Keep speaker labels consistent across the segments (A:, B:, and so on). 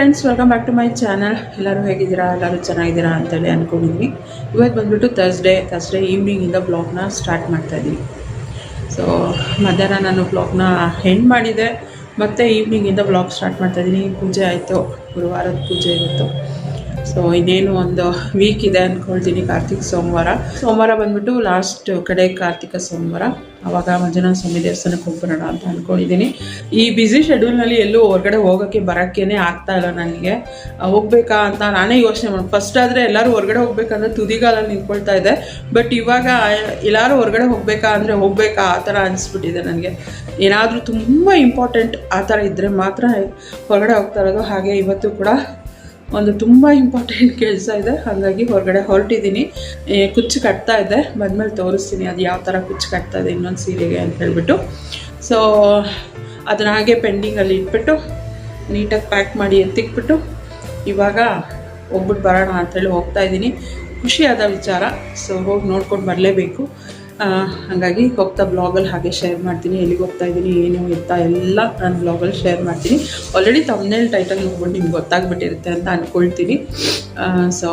A: Friends welcome back to my channel ಎಲ್ಲರೂ ಹೇಗಿದ್ದೀರಾ? ಎಲ್ಲರೂ ಚೆನ್ನಾಗಿದ್ದೀರಾ ಅಂತೇಳಿ ಅಂದ್ಕೊಂಡಿದ್ವಿ ಇವತ್ತು ಬಂದುಬಿಟ್ಟು ತರ್ಸ್ಡೇ ತರ್ಸ್ಡೇ ಈವ್ನಿಂಗಿಂದ ಬ್ಲಾಗ್ನ ಸ್ಟಾರ್ಟ್ ಮಾಡ್ತಾಯಿದ್ದೀನಿ ಸೊ ಮಧ್ಯಾಹ್ನ ನಾನು ಬ್ಲಾಗ್ನ ಹೆಂಡ್ ಮಾಡಿದೆ. ಮತ್ತು ಈವ್ನಿಂಗಿಂದ ಬ್ಲಾಗ್ ಸ್ಟಾರ್ಟ್ ಮಾಡ್ತಾಯಿದ್ದೀನಿ ಪೂಜೆ ಆಯಿತು. ಗುರುವಾರದ ಪೂಜೆ ಇವತ್ತು ಸೊ ಇನ್ನೇನು ಒಂದು ವೀಕ್ ಇದೆ ಅಂದ್ಕೊಳ್ತೀನಿ ಕಾರ್ತಿಕ್ ಸೋಮವಾರ. ಸೋಮವಾರ ಬಂದ್ಬಿಟ್ಟು ಲಾಸ್ಟ್ ಕಡೆ ಕಾರ್ತಿಕ ಸೋಮವಾರ. ಆವಾಗ ಮಂಜುನಾಥ ಸ್ವಾಮಿ ದೇವಸ್ಥಾನಕ್ಕೆ ಹೋಗ್ಬರೋಣ ಅಂತ ಅಂದ್ಕೊಂಡಿದ್ದೀನಿ ಈ ಬ್ಯುಸಿ ಶೆಡ್ಯೂಲ್ನಲ್ಲಿ ಎಲ್ಲೂ ಹೊರಗಡೆ ಹೋಗೋಕ್ಕೆ ಬರೋಕ್ಕೇ ಆಗ್ತಾ ಇಲ್ಲ ನನಗೆ. ಹೋಗ್ಬೇಕಾ ಅಂತ ನಾನೇ ಯೋಚನೆ ಮಾಡಿ ಫಸ್ಟ್ ಆದರೆ ಎಲ್ಲರೂ ಹೊರಗಡೆ ಹೋಗ್ಬೇಕಂದ್ರೆ ತುದಿಗಾಲಲ್ಲಿ ನಿಂತ್ಕೊಳ್ತಾ ಇದೆ ಬಟ್ ಇವಾಗ, ಎಲ್ಲರೂ ಹೊರಗಡೆ ಹೋಗ್ಬೇಕಾ ಅಂದರೆ ಹೋಗ್ಬೇಕಾ ಆ ಥರ ಅನಿಸ್ಬಿಟ್ಟಿದೆ ನನಗೆ. ಏನಾದರೂ ತುಂಬ ಇಂಪಾರ್ಟೆಂಟ್ ಆ ಥರ ಇದ್ದರೆ ಮಾತ್ರ ಹೊರಗಡೆ ಹೋಗ್ತಾ ಇರೋದು. ಹಾಗೆ ಇವತ್ತು ಕೂಡ ಒಂದು ತುಂಬ ಇಂಪಾರ್ಟೆಂಟ್ ಕೆಲಸ ಇದೆ. ಹಾಗಾಗಿ ಹೊರಗಡೆ ಹೊರಟಿದ್ದೀನಿ ಕುಚ್ಚು ಕಟ್ತಾ ಇದೆ. ಬಂದಮೇಲೆ ತೋರಿಸ್ತೀನಿ ಅದು ಯಾವ ಥರ ಕುಚ್ಚು ಕಟ್ತಾ ಇದೆ ಇನ್ನೊಂದು ಸೀರೆಗೆ ಅಂತ ಹೇಳಿಬಿಟ್ಟು. ಸೊ ಅದನ್ನ ಹಾಗೆ ಪೆಂಡಿಂಗಲ್ಲಿ ಇಟ್ಬಿಟ್ಟು, ನೀಟಾಗಿ ಪ್ಯಾಕ್ ಮಾಡಿ ಎತ್ತಿಕ್ಬಿಟ್ಟು ಇವಾಗ ಹೋಗ್ಬಿಟ್ಟು ಬರೋಣ ಅಂತೇಳಿ ಹೋಗ್ತಾ ಇದ್ದೀನಿ ಖುಷಿಯಾದ ವಿಚಾರ. ಸೊ ಹೋಗಿ ನೋಡ್ಕೊಂಡು ಬರಲೇಬೇಕು. ಹಾಗಾಗಿ ಹೋಗ್ತಾ ಬ್ಲಾಗಲ್ಲಿ ಹಾಗೆ ಶೇರ್ ಮಾಡ್ತೀನಿ, ಎಲ್ಲಿಗೆ ಹೋಗ್ತಾ ಇದ್ದೀನಿ, ಏನು ಎತ್ತ ಎಲ್ಲ ನಾನು ಬ್ಲಾಗಲ್ಲಿ ಶೇರ್ ಮಾಡ್ತೀನಿ. ಆಲ್ರೆಡಿ ತಮ್ಮನೇಲಿ ಟೈಟಲ್ ನೋಡ್ಕೊಂಡು ನಿಮ್ಗೆ ಗೊತ್ತಾಗ್ಬಿಟ್ಟಿರುತ್ತೆ ಅಂತ ಅಂದ್ಕೊಳ್ತೀನಿ ಸೊ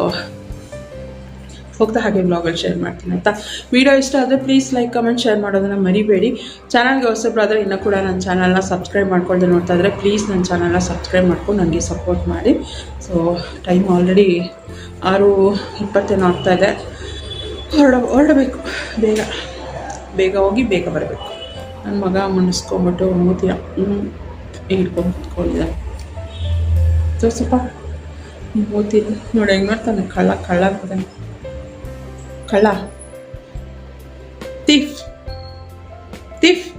A: ಹೋಗ್ತಾ ಹಾಗೆ ಬ್ಲಾಗಲ್ಲಿ ಶೇರ್ ಮಾಡ್ತೀನಿ, ಆಯಿತಾ? ವಿಡಿಯೋ ಇಷ್ಟ ಆದರೆ ಪ್ಲೀಸ್ ಲೈಕ್ ಕಮೆಂಟ್ ಶೇರ್ ಮಾಡೋದನ್ನು ಮರಿಬೇಡಿ. ಚಾನಲ್ಗೆ ಹೊಸಬ್ರಾದರೆ ಇನ್ನೂ ಕೂಡ ನನ್ನ ಚಾನಲ್ನ ಸಬ್ಸ್ಕ್ರೈಬ್ ಮಾಡ್ಕೊಳ್ದೆ ನೋಡ್ತಾ ಇದ್ರೆ ಪ್ಲೀಸ್ ನನ್ನ ಚಾನಲ್ನ ಸಬ್ಸ್ಕ್ರೈಬ್ ಮಾಡ್ಕೊಂಡು ನನಗೆ ಸಪೋರ್ಟ್ ಮಾಡಿ. ಸೊ ಟೈಮ್ ಆಲ್ರೆಡಿ ಆರು ಇಪ್ಪತ್ತೇನು ಆಗ್ತಾಯಿದೆ ಹೊರಡ, ಹೊರಡಬೇಕು. ಬೇಗ ಬೇಗ ಹೋಗಿ ಬೇಗ ಬರಬೇಕು. ನನ್ನ ಮಗ ಮುನ್ನಿಸ್ಕೊಂಬಿಟ್ಟು ಮೂತಿಯ ಹಿಡ್ಕೊಂಡು ಕುತ್ಕೊಂಡಿದ್ದೆ ತೋರ್ಸಪ್ಪ ಮೂತಿ ನೋಡಿ, ಹೆಂಗೆ ಮಾಡ್ತಾನೆ? ಕಳ್ಳ ಕಳ್ಳ ಅಂತಾನೆ. ಕಳ್ಳ. ತೀಫ್. ತೀಫ್.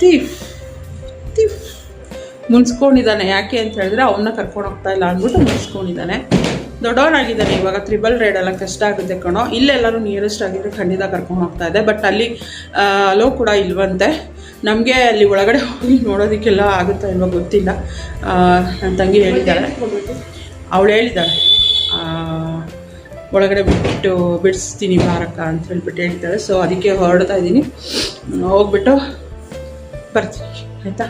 A: ತೀಫ್. ತೀಫ್. ಮುನ್ಸ್ಕೊಂಡಿದ್ದಾನೆ. ಯಾಕೆ ಅಂತ ಹೇಳಿದ್ರೆ ಅವನ್ನ ಕರ್ಕೊಂಡು ಹೋಗ್ತಾ ಇಲ್ಲ ಅಂದ್ಬಿಟ್ಟು ಮುನ್ಸ್ಕೊಂಡಿದ್ದಾನೆ. ದೊಡ್ಡವನಾಗಿದ್ದಾನೆ ಇವಾಗ ತ್ರಿಬಲ್ ರೈಡ್ ಎಲ್ಲ ಕಷ್ಟ ಆಗುತ್ತೆ ಕಣೋ. ಇಲ್ಲೆಲ್ಲರೂ ನಿಯರೆಸ್ಟ್ ಆಗಿದ್ರೆ ಖಂಡಿತ ಕರ್ಕೊಂಡು ಹೋಗ್ತಾ ಇದೆ. ಬಟ್ ಅಲ್ಲಿ ಅಲೋ ಕೂಡ ಇಲ್ವಂತೆ. ನಮಗೆ ಅಲ್ಲಿ ಒಳಗಡೆ ಹೋಗಿ ನೋಡೋದಕ್ಕೆಲ್ಲ ಆಗುತ್ತಾ ಇಲ್ವೋ ಗೊತ್ತಿಲ್ಲ. ನನ್ನ ತಂಗಿ ಹೇಳಿದ್ದಾಳೆ ಅವಳು ಹೇಳಿದ್ದಾಳೆ ಒಳಗಡೆ ಬಿಟ್ಟು ಬಿಡಿಸ್ತೀನಿ ಬಾರಕ್ಕ ಅಂತ ಹೇಳ್ಬಿಟ್ಟು ಹೇಳ್ತಾಳೆ ಸೊ ಅದಕ್ಕೆ ಹೊರಡ್ತಾ ಇದ್ದೀನಿ. ಹೋಗ್ಬಿಟ್ಟು ಬರ್ತೀನಿ. ಆಯಿತಾ?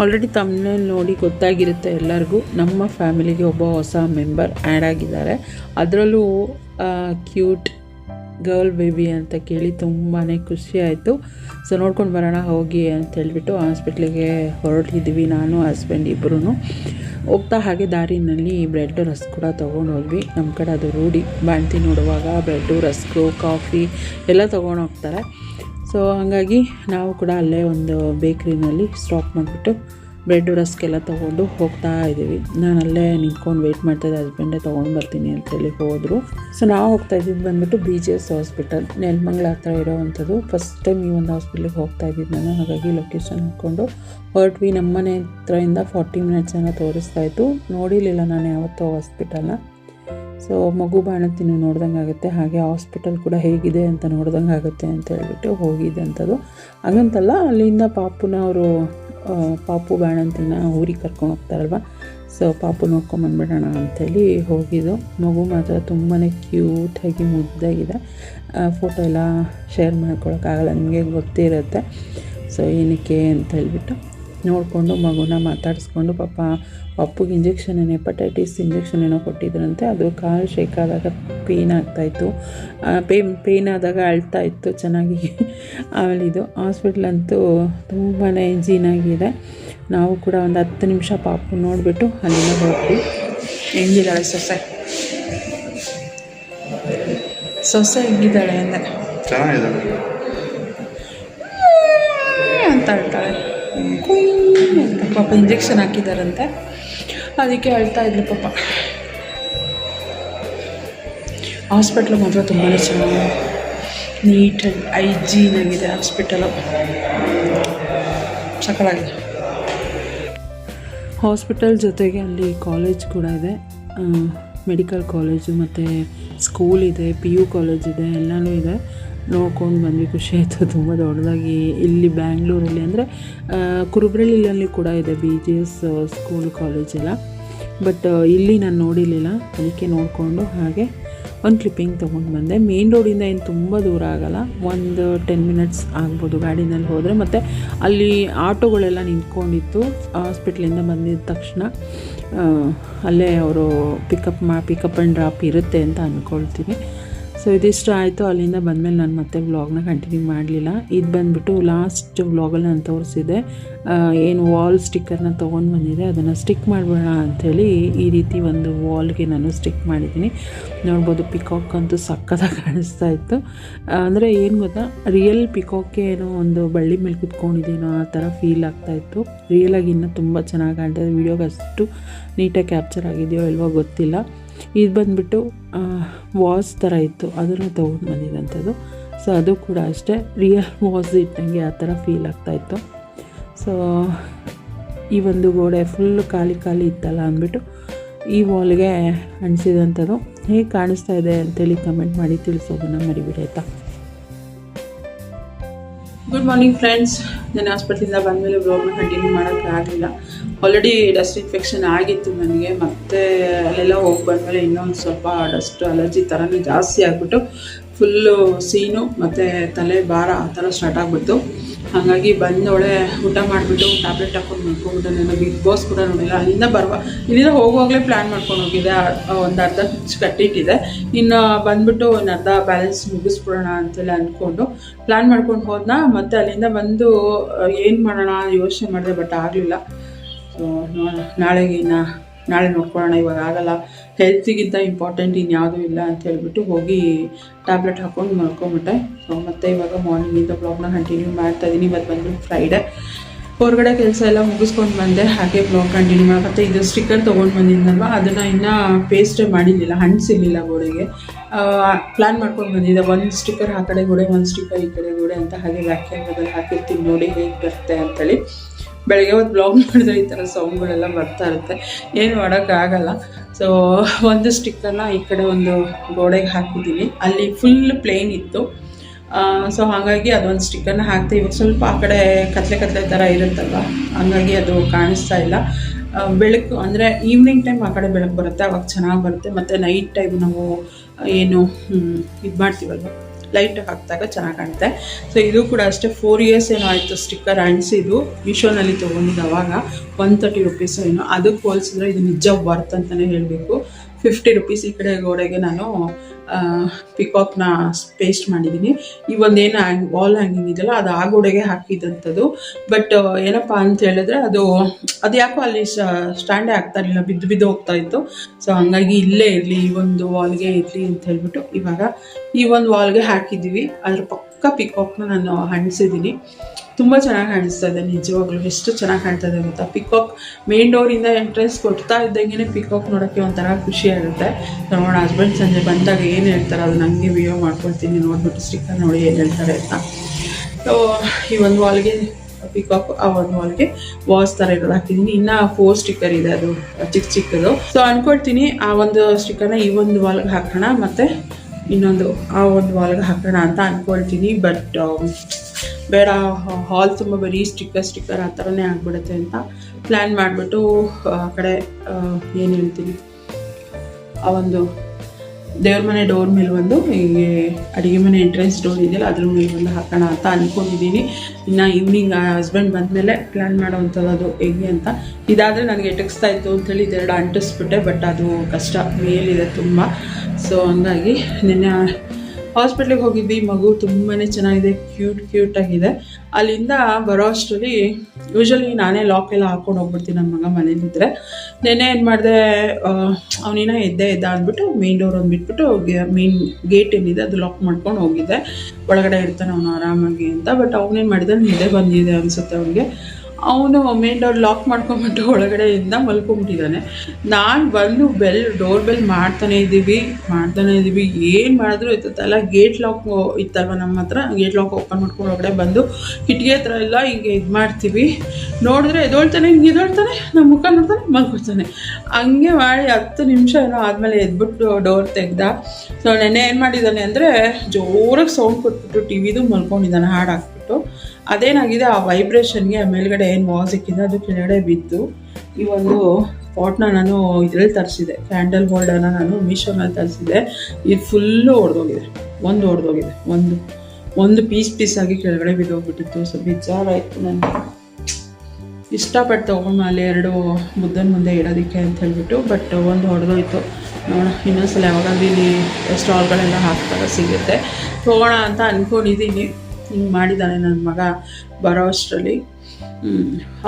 A: ಆಲ್ರೆಡಿ ತಮ್ಮನ್ನ ನೋಡಿ ಗೊತ್ತಾಗಿರುತ್ತೆ ಎಲ್ಲರಿಗೂ. ನಮ್ಮ ಫ್ಯಾಮಿಲಿಗೆ ಒಬ್ಬ ಹೊಸ ಮೆಂಬರ್ ಆ್ಯಡ್ ಆಗಿದ್ದಾರೆ. ಅದರಲ್ಲೂ ಕ್ಯೂಟ್ ಗರ್ಲ್ ಬೇಬಿ ಅಂತ ಕೇಳಿ ತುಂಬಾ ಖುಷಿ ಆಯಿತು. ಸೊ ನೋಡ್ಕೊಂಡು ಬರೋಣ ಹೋಗಿ ಅಂತ ಹೇಳಿಬಿಟ್ಟು ಹಾಸ್ಪಿಟ್ಲಿಗೆ ಹೊರಟಿದ್ವಿ ನಾನು ಹಸ್ಬೆಂಡ್ ಇಬ್ಬರೂ ಹೋಗ್ತಾ ಹಾಗೆ ದಾರಿನಲ್ಲಿ ಬ್ರೆಡ್ ರಸ್ಕ್ ಕೂಡ ತೊಗೊಂಡು ಹೋದ್ವಿ ನಮ್ಮ ಕಡೆ ಅದು ರೂಢಿ. ಬಾಣ್ತಿ ನೋಡುವಾಗ ಬ್ರೆಡ್ಡು ರಸ್ಕು ಕಾಫಿ ಎಲ್ಲ ತೊಗೊಂಡು ಹೋಗ್ತಾರೆ ಸೊ ಹಾಗಾಗಿ ನಾವು ಕೂಡ ಅಲ್ಲೇ ಒಂದು ಬೇಕ್ರಿನಲ್ಲಿ ಸ್ಟಾಪ್ ಮಾಡಿಬಿಟ್ಟು ಬ್ರೆಡ್ ರಸ್ಕ್ ಎಲ್ಲ ತೊಗೊಂಡು ಹೋಗ್ತಾ ಇದ್ದೀವಿ. ನಾನು ಅಲ್ಲೇ ನಿಂತ್ಕೊಂಡು ವೆಯ್ಟ್ ಮಾಡ್ತಾಯಿದ್ದೆ ಹಸ್ಬೆಂಡೇ ತೊಗೊಂಡು ಬರ್ತೀನಿ ಅಂತೇಳಿ ಹೋದರು. ಸೊ ನಾವು ಹೋಗ್ತಾ ಇದ್ದಿದ್ದು ಬಂದ್ಬಿಟ್ಟು B G S hospital Nelamangala ಹತ್ರ ಇರೋವಂಥದ್ದು. ಫಸ್ಟ್ ಟೈಮ್ ಈ ಒಂದು ಹಾಸ್ಪಿಟ್ಲಿಗೆ ಹೋಗ್ತಾ ಇದ್ದಿದ್ದು ನಾನು. ಹಾಗಾಗಿ ಲೊಕೇಶನ್ ಹಾಕ್ಕೊಂಡು ಹೊರಟ್ವಿ. ನಮ್ಮ ಮನೆ ಹತ್ರದಿಂದ ಫಾರ್ಟಿ ಮಿನಿಟ್ಸ್ ಏನೋ ತೋರಿಸ್ತಾ ಇತ್ತು. ನೋಡಿರಲಿಲ್ಲ ನಾನು ಯಾವತ್ತೂ ಹಾಸ್ಪಿಟಲ್ನ ಸೊ ಮಗು ಬಾಣತಿನೂ ನೋಡ್ದಂಗೆ ಆಗುತ್ತೆ. ಹಾಗೆ ಹಾಸ್ಪಿಟಲ್ ಕೂಡ ಹೇಗಿದೆ ಅಂತ ನೋಡ್ದಂಗೆ ಆಗುತ್ತೆ ಅಂತ ಹೇಳ್ಬಿಟ್ಟು ಹೋಗಿದೆ ಅಂಥದ್ದು. ಹಾಗಂತಲ್ಲ, ಅಲ್ಲಿಂದ ಪಾಪುನ ಅವರು ಪಾಪು ಬಾಣಂತಿನ ಊರಿಗೆ ಕರ್ಕೊಂಡು ಹೋಗ್ತಾರಲ್ವ? ಸೊ ಪಾಪು ನೋಡ್ಕೊಂಬಂದ್ಬಿಡೋಣ ಅಂಥೇಳಿ ಹೋಗಿದ್ದು. ಮಗು ಮಾತ್ರ ತುಂಬಾ ಕ್ಯೂಟಾಗಿ ಮುದ್ದಾಗಿದೆ. ಫೋಟೋ ಎಲ್ಲ ಶೇರ್ ಮಾಡ್ಕೊಳಕ್ಕಾಗಲ್ಲ, ನಿಮಗೆ ಗೊತ್ತಿರುತ್ತೆ. ಸೊ ಏನಕ್ಕೆ ಅಂತ ಹೇಳ್ಬಿಟ್ಟು ನೋಡಿಕೊಂಡು ಮಗುನ ಮಾತಾಡಿಸ್ಕೊಂಡು ಪಾಪ ಪಪ್ಪುಗೆ ಇಂಜೆಕ್ಷನ್ ಏನು ಹೆಪಟೈಟಿಸ್ ಇಂಜೆಕ್ಷನ್ ಏನೋ ಕೊಟ್ಟಿದ್ರಂತೆ, ಅದು ಕಾಲು ಶೇಕ್ ಆದಾಗ ಪೇಯ್ನ್ ಆಗ್ತಾಯಿತ್ತು. ಪೇನ್ ಪೇಯ್ನ್ ಆದಾಗ ಅಳ್ತಾ ಇತ್ತು ಚೆನ್ನಾಗಿ. ಆಮೇಲೆ ಇದು ಹಾಸ್ಪಿಟ್ಲಂತೂ ತುಂಬಾ ಜೀನಾಗಿದೆ ನಾವು ಕೂಡ ಒಂದು ಹತ್ತು ನಿಮಿಷ ಪಾಪು ನೋಡಿಬಿಟ್ಟು ಅಲ್ಲಿಂದ ಹೋಗ್ತೀವಿ ಹೆಂಗಿದ್ದಾಳೆ ಸೊಸೆ? ಸೊಸೆ ಹೆಂಗಿದ್ದಾಳೆ ಅಂದರೆ?
B: ಚೆನ್ನಾಗಿದ್ದಾಳೆ.
A: ಪಾಪ ಇಂಜೆಕ್ಷನ್ ಹಾಕಿದಾರಂತೆ. ಅದಕ್ಕೆ ಅಳ್ತಾ ಇದ್ಲು ಪಾಪ. ಹಾಸ್ಪಿಟ್ಲು ಮಾತ್ರ ತುಂಬಾ ಚೆನ್ನಾಗಿ ನೀಟಾಗಿ ಹೈಜೀನ್ ಆಗಿದೆ ಹಾಸ್ಪಿಟಲು. ಸಕಲಾಗಿದೆ ಹಾಸ್ಪಿಟಲ್ ಜೊತೆಗೆ ಅಲ್ಲಿ ಕಾಲೇಜ್ ಕೂಡ ಇದೆ. ಮೆಡಿಕಲ್ ಕಾಲೇಜು ಮತ್ತು ಸ್ಕೂಲ್ ಇದೆ, ಪಿ ಯು ಕಾಲೇಜ್ ಇದೆ, ಎಲ್ಲನೂ ಇದೆ. ನೋಡ್ಕೊಂಡು ಬಂದ್ವಿ ಖುಷಿ ಆಯಿತು. ತುಂಬ ದೊಡ್ಡದಾಗಿ ಇಲ್ಲಿ ಬ್ಯಾಂಗ್ಳೂರಲ್ಲಿ ಅಂದರೆ ಕುರುಬ್ರಳ್ಳಿಯಲ್ಲಿ ಕೂಡ ಇದೆ ಬಿ ಜಿ ಎಸ್ ಸ್ಕೂಲ್ ಕಾಲೇಜೆಲ್ಲ ಬಟ್ ಇಲ್ಲಿ ನಾನು ನೋಡಿರಲಿಲ್ಲ. ಅದಕ್ಕೆ ನೋಡಿಕೊಂಡು ಹಾಗೆ
B: ಒಂದು ಕ್ಲಿಪ್ಪಿಂಗ್ ತೊಗೊಂಡು ಬಂದೆ. ಮೇನ್ ರೋಡಿಂದ ಏನು ತುಂಬ ದೂರ ಆಗಲ್ಲ. ಒಂದು ಟೆನ್ ಮಿನಿಟ್ಸ್ ಆಗ್ಬೋದು ಗಾಡಿನಲ್ಲಿ ಹೋದರೆ. ಮತ್ತು ಅಲ್ಲಿ ಆಟೋಗಳೆಲ್ಲ ನಿಂತ್ಕೊಂಡಿತ್ತು. ಹಾಸ್ಪಿಟ್ಲಿಂದ ಬಂದಿದ್ದ ತಕ್ಷಣ ಅಲ್ಲೇ ಅವರು ಪಿಕಪ್ ಮಾ ಪಿಕಪ್ ಆ್ಯಂಡ್ ಡ್ರಾಪ್ ಇರುತ್ತೆ ಅಂತ ಅಂದ್ಕೊಳ್ತೀನಿ ಸೊ ಇದಿಷ್ಟು ಆಯಿತು. ಅಲ್ಲಿಂದ ಬಂದಮೇಲೆ ನಾನು ಮತ್ತೆ ವ್ಲಾಗ್ನ ಕಂಟಿನ್ಯೂ ಮಾಡಲಿಲ್ಲ. ಇದು ಬಂದುಬಿಟ್ಟು ಲಾಸ್ಟ್ ವ್ಲಾಗಲ್ಲಿ ನಾನು ತೋರಿಸಿದೆ ಏನು ವಾಲ್ ಸ್ಟಿಕ್ಕರ್ನ ತೊಗೊಂಡು ಬಂದಿದೆ ಅದನ್ನು ಸ್ಟಿಕ್ ಮಾಡಬೇಡ ಅಂಥೇಳಿ ಈ ರೀತಿ ಒಂದು ವಾಲ್ಗೆ ನಾನು ಸ್ಟಿಕ್ ಮಾಡಿದ್ದೀನಿ. ನೋಡ್ಬೋದು ಪಿಕಾಕ್ ಅಂತೂ ಸಕ್ಕತ್ತಾಗಿ ಕಾಣಿಸ್ತಾ ಇತ್ತು. ಅಂದರೆ ಏನು ಗೊತ್ತಾ? ರಿಯಲ್ ಪಿಕಾಕ್ಗೆ ಏನೋ ಒಂದು ಬಳ್ಳಿ ಮೇಲೆ ಕುತ್ಕೊಂಡಿದ್ದೀನೋ ಆ ಥರ ಫೀಲ್ ಆಗ್ತಾಯಿತ್ತು ರಿಯಲಾಗಿ ಇನ್ನೂ ತುಂಬ ಚೆನ್ನಾಗಿ ಕಾಣ್ತಾ ಇದೆ. ವೀಡಿಯೋಗೆ ಅಷ್ಟು ನೀಟಾಗಿ ಕ್ಯಾಪ್ಚರ್ ಆಗಿದೆಯೋ ಇಲ್ವೋ ಗೊತ್ತಿಲ್ಲ. ಇದು ಬಂದುಬಿಟ್ಟು ವಾಸ್ ಥರ ಇತ್ತು. ಅದನ್ನು ತೊಗೊಂಡು ಬಂದಿದ್ದಂಥದ್ದು ಸೊ ಅದು ಕೂಡ ಅಷ್ಟೇ. ರಿಯಲ್ ವಾಸ್ ಇಟ್ಟಂಗೆ ಆ ಥರ ಫೀಲ್ ಆಗ್ತಾಯಿತ್ತು ಸೊ ಈ ಒಂದು ಗೋಡೆ ಫುಲ್ ಖಾಲಿ ಖಾಲಿ ಇತ್ತಲ್ಲ ಅಂದ್ಬಿಟ್ಟು, ಈ ವಾಲ್ಗೆ ಅಂಟಿಸಿದಂಥದ್ದು ಹೇಗೆ ಕಾಣಿಸ್ತಾ ಇದೆ ಅಂತೇಳಿ ಕಮೆಂಟ್ ಮಾಡಿ ತಿಳಿಸೋದನ್ನು ಮರಿಬಿಡಿ, ಆಯಿತಾ?
A: ಗುಡ್ ಮಾರ್ನಿಂಗ್ ಫ್ರೆಂಡ್ಸ್ ನಾನು ಹಾಸ್ಪಿಟ್ಲಿಂದ ಬಂದಮೇಲೆ ಬ್ಲಾಗ್ನ ಕಂಟಿನ್ಯೂ ಮಾಡೋಕ್ಕೆ ಆಗಲಿಲ್ಲ ಆಲ್ರೆಡಿ ಡಸ್ಟ್ ಇನ್ಫೆಕ್ಷನ್ ಆಗಿತ್ತು ನನಗೆ, ಮತ್ತೆ ಅಲ್ಲೆಲ್ಲ ಹೋಗಿ ಬಂದಮೇಲೆ ಇನ್ನೊಂದು ಸ್ವಲ್ಪ ಡಸ್ಟ್ ಅಲರ್ಜಿ ಥರನೇ ಜಾಸ್ತಿ ಆಗಿಬಿಟ್ಟು ಫುಲ್ಲು ಸೀನು ಮತ್ತು ತಲೆ ಭಾರ ಆ ಥರ ಸ್ಟಾರ್ಟ್ ಆಗಿಬಿಡ್ತು. ಹಾಗಾಗಿ ಬಂದೊಳೆ ಊಟ ಮಾಡಿಬಿಟ್ಟು ಟ್ಯಾಬ್ಲೆಟ್ ಹಾಕೊಂಡು ಮಲ್ಕೊಂಡ್ಬಿಟ್ಟು ನಾನು, ಬಿಗ್ ಬಾಸ್ ಕೂಡ ನೋಡಿಲ್ಲ. ಅಲ್ಲಿಂದ ಬರುವ, ಇಲ್ಲಿಂದ ಹೋಗುವಾಗಲೇ ಪ್ಲ್ಯಾನ್ ಮಾಡ್ಕೊಂಡು ಹೋಗಿದ್ದೆ ಒಂದು ಅರ್ಧ ಕಟ್ಟಿಟ್ಟಿದೆ. ಇನ್ನು ಬಂದ್ಬಿಟ್ಟು ಒಂದು ಅರ್ಧ ಬ್ಯಾಲೆನ್ಸ್ ಮುಗಿಸ್ಬಿಡೋಣ ಅಂತೆಲ್ಲ ಅಂದ್ಕೊಂಡು ಪ್ಲ್ಯಾನ್ ಮಾಡ್ಕೊಂಡು ಹೋದ್ನ, ಮತ್ತು ಅಲ್ಲಿಂದ ಬಂದು, ಏನು ಮಾಡೋಣ ಯೋಚನೆ ಮಾಡಿದೆ ಬಟ್ ಆಗಲಿಲ್ಲ. ಸೊ ಇನ್ನು, ನಾಳೆ ನೋಡ್ಕೊಳ್ಳೋಣ, ಇವಾಗ ಆಗಲ್ಲ. ಹೆಲ್ತಿಗಿಂತ ಇಂಪಾರ್ಟೆಂಟ್ ಇನ್ಯಾವುದೂ ಇಲ್ಲ ಅಂತ ಹೇಳ್ಬಿಟ್ಟು ಹೋಗಿ ಟ್ಯಾಬ್ಲೆಟ್ ಹಾಕ್ಕೊಂಡು ಮಲ್ಕೊಂಬಿಟ್ಟೆ. ಸೊ ಮತ್ತೆ ಇವಾಗ ಮಾರ್ನಿಂಗಿಂದ ಬ್ಲಾಗ್ನ ಕಂಟಿನ್ಯೂ ಮಾಡ್ತಾ ಇದ್ದೀನಿ ಇವತ್ತು ಬಂದು ಫ್ರೈಡೆ ಹೊರಗಡೆ ಕೆಲಸ ಎಲ್ಲ ಮುಗಿಸ್ಕೊಂಡು ಬಂದೆ. ಹಾಗೆ ಬ್ಲಾಗ್ ಕಂಟಿನ್ಯೂ ಮಾಡಿ ಇದು ಸ್ಟಿಕ್ಕರ್ ತೊಗೊಂಡು ಬಂದಿದ್ದಲ್ವ ಅದನ್ನು ಇನ್ನೂ ಪೇಸ್ಟೇ ಮಾಡಿರಲಿಲ್ಲ. ಹಣ್ಸಿರಲಿಲ್ಲ ಗೋಡೆಗೆ. ಪ್ಲ್ಯಾನ್ ಮಾಡ್ಕೊಂಡು ಬಂದಿದ್ದೆ. ಒಂದು ಸ್ಟಿಕ್ಕರ್ ಆ ಕಡೆ ಗೋಡೆ, ಒಂದು ಸ್ಟಿಕ್ಕರ್ ಈ ಕಡೆ ಗೋಡೆ ಅಂತ ಹಾಗೆ ವ್ಯಾಖ್ಯಾನದಲ್ಲಿ ಹಾಕಿರ್ತೀನಿ ನೋಡಿ ಹೇಗೆ ಬರುತ್ತೆ ಅಂತೇಳಿ. ಬೆಳಗ್ಗೆ ಒಂದು ಬ್ಲಾಗ್ ಮಾಡಿದ್ರೆ ಈ ಥರ ಸೌಂಡ್ಗಳೆಲ್ಲ ಬರ್ತಾ ಇರುತ್ತೆ. ಏನು ಮಾಡೋಕ್ಕಾಗಲ್ಲ ಸೊ ಒಂದು ಸ್ಟಿಕ್ಕನ್ನು ಈ ಕಡೆ ಒಂದು ಗೋಡೆಗೆ ಹಾಕಿದ್ದೀನಿ. ಅಲ್ಲಿ ಫುಲ್ ಪ್ಲೇನ್ ಇತ್ತು. ಸೊ ಹಾಗಾಗಿ ಅದೊಂದು ಸ್ಟಿಕ್ಕನ್ನು ಹಾಕ್ತೀವಿ ಇವಾಗ ಸ್ವಲ್ಪ ಆ ಕಡೆ ಕತ್ಲೆ ಕತ್ಲೆ ಥರ ಇರುತ್ತಲ್ವ? ಹಂಗಾಗಿ ಅದು ಕಾಣಿಸ್ತಾ ಇಲ್ಲ. ಬೆಳಕು ಅಂದರೆ ಈವ್ನಿಂಗ್ ಟೈಮ್ ಆ ಕಡೆ ಬೆಳಕು ಬರುತ್ತೆ, ಅವಾಗ ಚೆನ್ನಾಗಿ ಬರುತ್ತೆ. ಮತ್ತು ನೈಟ್ ಟೈಮ್ ನಾವು ಏನು ಇದು ಮಾಡ್ತೀವಲ್ವ? ಲೈಟ್ ಹಾಕಿದಾಗ ಚೆನ್ನಾಗಿ ಕಾಣುತ್ತೆ ಸೊ ಇದು ಕೂಡ ಅಷ್ಟೇ ಫೋರ್ ಇಯರ್ಸ್ ಏನೋ ಆಯಿತು ಸ್ಟಿಕ್ಕರ್ ಅಂಟಿಸಿದ್ದು ಮೀಶೋನಲ್ಲಿ ತೊಗೊಂಡಿದ್ದು ಅವಾಗ ಒನ್ ತರ್ಟಿ ರುಪೀಸ್ ಏನೋ. ಅದಕ್ಕೆ ಹೋಲಿಸಿದ್ರೆ ಇದು ನಿಜ ವರ್ತ್ ಅಂತಲೇ ಹೇಳಬೇಕು. ಫಿಫ್ಟಿ ರುಪೀಸ್ ಈ ಕಡೆ ಗೋಡೆಗೆ ನಾನು ಪಿಕಾಕ್ನ ಪೇಸ್ಟ್ ಮಾಡಿದ್ದೀನಿ ಈ ಒಂದೇನು ಹ್ಯಾಂಗ್ ವಾಲ್ ಹ್ಯಾಂಗಿಂಗ್ ಇದೆಯಲ್ಲ, ಅದು ಆ ಗೋಡೆಗೆ ಹಾಕಿದಂಥದ್ದು. ಬಟ್ ಏನಪ್ಪ ಅಂತ ಹೇಳಿದ್ರೆ ಅದು ಅದು ಯಾಕೋ ಅಲ್ಲಿ ಸ್ಟ್ಯಾಂಡೇ ಆಗ್ತಾ ಇರಲಿಲ್ಲ, ಬಿದ್ದು ಬಿದ್ದು ಹೋಗ್ತಾ ಇತ್ತು. ಸೊ ಹಂಗಾಗಿ ಇಲ್ಲೇ ಇರಲಿ, ಈ ಒಂದು ವಾಲ್ಗೆ ಇರಲಿ ಅಂತ ಹೇಳ್ಬಿಟ್ಟು ಇವಾಗ ಈ ಒಂದು ವಾಲ್ಗೆ ಹಾಕಿದ್ದೀವಿ ಅದ್ರ ಪಕ್ಕ ಪಿಕಾಕ್ನ ನಾನು ಹಣಿಸಿದ್ದೀನಿ. ತುಂಬ ಚೆನ್ನಾಗಿ ಕಾಣಿಸ್ತಾ ಇದೆ, ನಿಜವಾಗ್ಲೂ ಎಷ್ಟು ಚೆನ್ನಾಗಿ ಕಾಣ್ತಾ ಇದೆ ಗೊತ್ತಾ? ಪಿಕಾಕ್ ಮೇನ್ ಡೋರಿಂದ ಎಂಟ್ರೆನ್ಸ್ ಕೊಡ್ತಾ ಇದ್ದಂಗೆ ಪಿಕಾಕ್ ನೋಡೋಕ್ಕೆ ಒಂಥರ ಖುಷಿ ಆಗುತ್ತೆ. ನೋಡೋಣ ಹಸ್ಬೆಂಡ್ ಸಂಜೆ ಬಂದಾಗ ಏನು ಹೇಳ್ತಾರೆ, ಅದು ನನಗೆ ವಿಡಿಯೋ ಮಾಡ್ಕೊಳ್ತೀನಿ ನೋಡ್ಬಿಟ್ಟು ಸ್ಟಿಕ್ಕರ್ ನೋಡಿ ಏನು ಹೇಳ್ತಾರೆ ಅಂತ. ಸೊ ಈ ಒಂದು ವಾಲ್ಗೆ ಪಿಕಾಕ್ ಆ ಒಂದು ವಾಲ್ಗೆ ವಾಸ್ ಥರ ಇರೋದು. ಹಾಕಿದ್ದೀನಿ. ಇನ್ನು ಫೋರ್ ಸ್ಟಿಕ್ಕರ್ ಇದೆ ಅದು ಚಿಕ್ಕ ಚಿಕ್ಕದು. ಸೊ ಅನ್ಕೊಳ್ತೀನಿ ಆ ಒಂದು ಸ್ಟಿಕ್ಕರ್ನ ಈ ಒಂದು ವಾಲ್ಗೆ ಹಾಕೋಣ. ಮತ್ತು ಇನ್ನೊಂದು ಆ ಒಂದು ವಾಲ್ಗೆ ಹಾಕೋಣ ಅಂತ ಅಂದ್ಕೊಳ್ತೀನಿ ಬಟ್ ಬೇಡ ಹಾಲ್ ತುಂಬ ಬರೀ ಸ್ಟಿಕ್ಕರ್ ಸ್ಟಿಕ್ಕರ್ ಆ ಥರನೇ ಆಗಿಬಿಡುತ್ತೆ ಅಂತ ಪ್ಲ್ಯಾನ್ ಮಾಡಿಬಿಟ್ಟು, ಆ ಕಡೆ ಏನು ಹೇಳ್ತೀನಿ? ಆ ಒಂದು ದೇವ್ರ ಮನೆ ಡೋರ್ ಮೇಲೆ ಒಂದು ಹೀಗೆ ಅಡುಗೆ ಮನೆ ಎಂಟ್ರೆನ್ಸ್ ಡೋರ್ ಇದೆಯಲ್ಲ, ಅದ್ರ ಮೇಲೆ ಒಂದು ಹಾಕೋಣ ಅಂತ ಅಂದ್ಕೊಂಡಿದ್ದೀನಿ ಇನ್ನು ಈವ್ನಿಂಗ್ ಹಸ್ಬೆಂಡ್ ಬಂದಮೇಲೆ ಪ್ಲ್ಯಾನ್ ಮಾಡೋವಂಥದ್ದು ಅದು ಹೇಗೆ ಅಂತ. ಇದಾದರೆ ನನಗೆ ಎಟಕ್ಸ್ತಾ ಇತ್ತು ಅಂತೇಳಿ ಇದೆರಡು ಅಂಟಿಸ್ಬಿಟ್ಟೆ ಬಟ್ ಅದು ಕಷ್ಟ. ಮೇಲಿದೆ ತುಂಬ. ಸೊ ಹಂಗಾಗಿ ನಿನ್ನೆ ಹಾಸ್ಪಿಟ್ಲಿಗೆ ಹೋಗಿದ್ವಿ. ಮಗು ತುಂಬಾ ಚೆನ್ನಾಗಿದೆ, ಕ್ಯೂಟ್ ಕ್ಯೂಟ್ ಆಗಿದೆ. ಅಲ್ಲಿಂದ ಬರೋ ಅಷ್ಟರಲ್ಲಿ ಯೂಶ್ವಲಿ ನಾನೇ ಲಾಕ್ ಎಲ್ಲ ಹಾಕೊಂಡು ಹೋಗ್ಬಿಡ್ತೀನಿ ನನ್ನ ಮಗ ಮನೇಲಿದ್ದರೆ ನೆನ್ನೆ ಏನು ಮಾಡಿದೆ ಅವನಿನ ಎದ್ದೆ ಎದ್ದ ಅಂದ್ಬಿಟ್ಟು ಮೇನ್ ಡೋರ್ ಒಂದು ಬಿಟ್ಬಿಟ್ಟು ಮೇನ್ ಗೇಟ್ ಏನಿದೆ ಅದು ಲಾಕ್ ಮಾಡ್ಕೊಂಡು ಹೋಗಿದ್ದೆ. ಒಳಗಡೆ ಇರ್ತಾನೆ ಅವನು ಆರಾಮಾಗಿ ಅಂತ ಬಟ್ ಅವನೇನು ಮಾಡಿದ, ನಿದ್ದೆ ಬಂದಿದೆ ಅನಿಸುತ್ತೆ ಅವನಿಗೆ. ಅವನು ಮೇನ್ ಡೋರ್ ಲಾಕ್ ಮಾಡ್ಕೊಂಬಿಟ್ಟು ಒಳಗಡೆಯಿಂದ ಮಲ್ಕೊಂಬಿಟ್ಟಿದ್ದಾನೆ. ನಾನು ಬಂದು ಬೆಲ್ ಡೋರ್ ಬೆಲ್ ಮಾಡ್ತಾನೆ ಇದ್ದೀವಿ ಮಾಡ್ತಾನೆ ಇದ್ದೀವಿ. ಏನು ಮಾಡಿದ್ರು ಇತ್ತಲ್ಲ ಗೇಟ್ ಲಾಕ್ ಇತ್ತಲ್ವ ನಮ್ಮ ಹತ್ರ? ಗೇಟ್ ಲಾಕ್ ಓಪನ್ ಮಾಡ್ಕೊಂಡು ಒಳಗಡೆ ಬಂದು ಕಿಟಕಿ ಹತ್ರ ಎಲ್ಲ ಹಿಂಗೆ ಇದು ಮಾಡ್ತೀವಿ. ನೋಡಿದ್ರೆ ಎದೊಳ್ತಾನೆ, ಹಿಂಗೆ ಎದೊಳ್ತಾನೆ ನಮ್ಮ ಮುಖ ನೋಡ್ತಾನೆ, ಮಲ್ಕೊಳ್ತಾನೆ. ಹಂಗೆ ಮಾಡಿ ಹತ್ತು ನಿಮಿಷ ಏನೋ ಆದಮೇಲೆ ಎದ್ಬಿಟ್ಟು ಡೋರ್ ತೆಗ್ದ. ಸೊ ನೆನ್ನೆ ಏನು ಮಾಡಿದ್ದಾನೆ ಅಂದರೆ ಜೋರಾಗಿ ಸೌಂಡ್ ಕೊಟ್ಬಿಟ್ಟು ಟಿ ವಿದು ಮಲ್ಕೊಂಡಿದ್ದಾನೆ ಹಾಡಾಕ್ಬಿಟ್ಟು ಅದೇನಾಗಿದೆ, ಆ ವೈಬ್ರೇಷನ್ಗೆ ಮೇಲ್ಗಡೆ ಏನು ವಾಸ್ ಸಿಕ್ಕಿದೆ, ಅದು ಕೆಳಗಡೆ ಬಿದ್ದು ಈ ಒಂದು ಪಾಟ್ನ ನಾನು ಇದರಲ್ಲಿ ತರಿಸಿದೆ. ಕ್ಯಾಂಡಲ್ ಹೋಲ್ಡರ್ನ ನಾನು ಮೀಶೋನಲ್ಲಿ ತರಿಸಿದೆ. ಇದು ಫುಲ್ಲು ಹೊಡೆದೋಗಿದೆ ಒಂದು ಹೊಡೆದೋಗಿದೆ ಒಂದು. ಒಂದು ಪೀಸ್ ಪೀಸ್ ಆಗಿ ಕೆಳಗಡೆ ಬಿದ್ದೋಗ್ಬಿಟ್ಟಿತ್ತು. ಸೊ ಬೇಜಾರಾಯಿತು ನನಗೆ ಇಷ್ಟಪಟ್ಟು ತೊಗೊಂಡು ಅಲ್ಲಿ ಎರಡು ಮುದ್ದನ ಮುಂದೆ ಇಡೋದಕ್ಕೆ ಅಂತ ಹೇಳ್ಬಿಟ್ಟು ಬಟ್ ಒಂದು ಹೊಡೆದೋಯ್ತು ನೋಡೋಣ, ಇನ್ನೊಂದ್ಸಲ ಯಾವಾಗ ಇಲ್ಲಿ ಸ್ಟಾಲ್ಗಳೆಲ್ಲ ಹಾಕ್ತಾರೆ, ಸಿಗುತ್ತೆ. ತೊಗೋಣ ಅಂತ ಅಂದ್ಕೊಂಡಿದ್ದೀನಿ ಹಿಂಗೆ ಮಾಡಿದ್ದಾನೆ ನನ್ನ ಮಗ ಬರೋ ಅಷ್ಟರಲ್ಲಿ.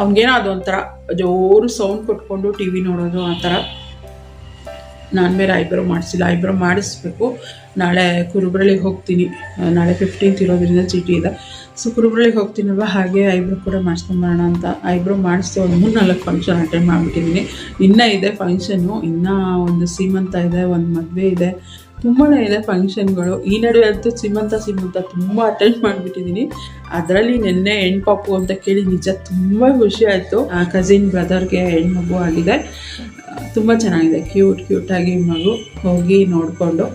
A: ಅವ್ನಿಗೇನೋ ಅದೊಂಥರ ಜೋರು ಸೌಂಡ್ ಕೊಟ್ಕೊಂಡು ಟಿ ವಿ ನೋಡೋದು ಆ ಥರ. ನಾನು ಬೇರೆ ಐಬ್ರೋ ಮಾಡಿಸಿಲ್ಲ. ಐಬ್ರೋ ಮಾಡಿಸ್ಬೇಕು. ನಾಳೆ ಕುರುಬ್ರಳ್ಳಿಗೆ ಹೋಗ್ತೀನಿ. ನಾಳೆ ಫಿಫ್ಟೀನ್ತ್ ಇರೋದ್ರಿಂದ ಚೀಟಿ ಇದೆ. ಸೊ ಕುರುಬ್ರಳ್ಳಿಗೆ ಹೋಗ್ತೀನಲ್ವ? ಹಾಗೆ ಐಬ್ರೋ ಕೂಡ ಮಾಡಿಸ್ಕೊಂಬರೋಣ ಅಂತ. ಐಬ್ರೋ ಮಾಡಿಸಿ ಒಂದು ಮೂರು ನಾಲ್ಕು ಫಂಕ್ಷನ್ ಅಟೆಂಡ್ ಮಾಡಿಬಿಟ್ಟಿದ್ದೀನಿ ಇನ್ನೂ ಇದೆ ಫಂಕ್ಷನ್ನು ಇನ್ನೂ ಒಂದು ಸೀಮಂತ ಇದೆ ಒಂದು ಮದುವೆ ಇದೆ. ತುಂಬಾ ಇದೆ ಫಂಕ್ಷನ್ಗಳು ಈ ನಡುವೆ ಅಂತೂ ಸಿಮಂತ ಸಿಮಂತ ತುಂಬ ಅಟೆಂಡ್ ಮಾಡಿಬಿಟ್ಟಿದ್ದೀನಿ ಅದರಲ್ಲಿ ನಿನ್ನೆ ಹೆಣ್ಪಾಪು ಅಂತ ಕೇಳಿ ನಿಜ ತುಂಬ ಖುಷಿ ಆಯಿತು. ಕಸಿನ್ ಬ್ರದರ್ಗೆ ಹೆಣ್ಮಗು ಆಗಿದೆ. ತುಂಬ ಚೆನ್ನಾಗಿದೆ. ಕ್ಯೂಟ್ ಕ್ಯೂಟಾಗಿ ಮಗು ಹೋಗಿ ನೋಡಿಕೊಂಡು